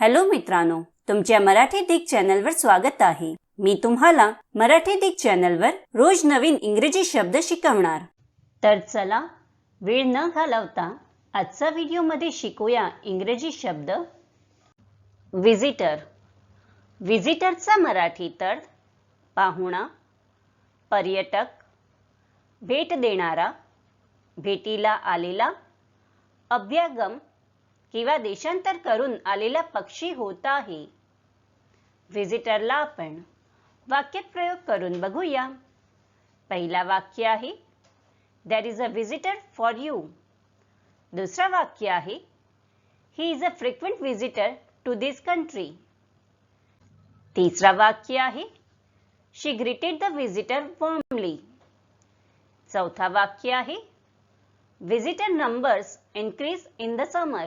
Hello मित्रांनो तुमच्या मराठी दिग चॅनलवर स्वागत आहे. मी तुम्हाला मराठी दिग चॅनलवर रोज नवीन इंग्रजी शब्द शिकवणार. तर चला वेळ न घालवता आजचा व्हिडिओमध्ये शिकूया इंग्रजी शब्द. विजिटर विजिटरचा मराठी तर पाहुणा पर्यटक भेट देणारा भेटीला आलेला अभ्यागम किंवा देशांतर करून आलेला पक्षी होत आहे. व्हिजिटरला आपण वाक्यात प्रयोग करून बघूया. पहिला वाक्य आहे there is a visitor for you दुसरा वाक्य आहे he is a frequent visitor to this country तिसरा वाक्य आहे she greeted the visitor warmly चौथा वाक्य आहे visitor numbers increase in the summer